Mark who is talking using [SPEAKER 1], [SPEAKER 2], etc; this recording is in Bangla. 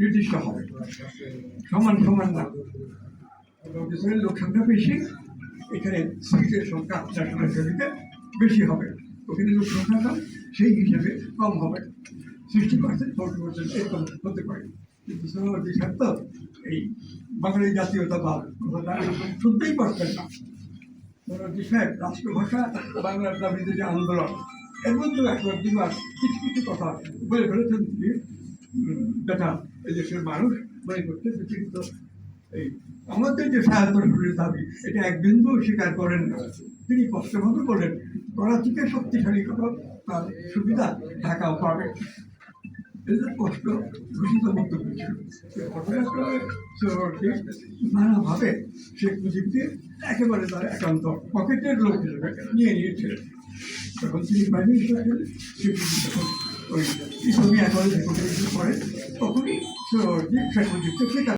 [SPEAKER 1] নির্দিষ্ট হবে। সমান সমান না। যেখানে লোক সংখ্যা বেশি, এখানে সিটের সংখ্যা ন্যাশনাল অ্যাসেম্বলিতে বেশি হবে। ওখানে লোক সংখ্যা কম, সেই হিসাবে কম হবে। সিক্সটি পার্সেন্ট ফোর্টি পার্সেন্ট এরকম হতে পারে। কিন্তু সৌরজি স্বার্থ, এই বাঙালি জাতীয়তাবাদ শুনতেই পারতেন না। সৌরজি সাহেব রাষ্ট্রভাষা, বাংলার দাবিতে যে আন্দোলন, এর মধ্যেও একবার দুবার কিছু কিছু কথা বলে ফেলেছেন তিনি। উম, যেটা এই দেশের মানুষ মনে করছে যে কিন্তু এই আমাদের যে স্বায়ত্তশাসনের দাবি এটা এক বিন্দু স্বীকার করেন না। তিনি স্পষ্টভাবে বলেন করাচিকে শক্তিশালী করার সুবিধা ঢাকাও পাবে। এটা স্পষ্ট ঘোষিত মন্তব্য ছিল। নানাভাবে শেখ মুজিবকে একেবারে তার একান্ত পকেটের লোক হিসেবে নিয়ে নিয়েছিলেন। তখন তিনি ছিলেন শেখ মুজিব ওই ইসলামী একাডেমি করে তখনই সে স্বীকার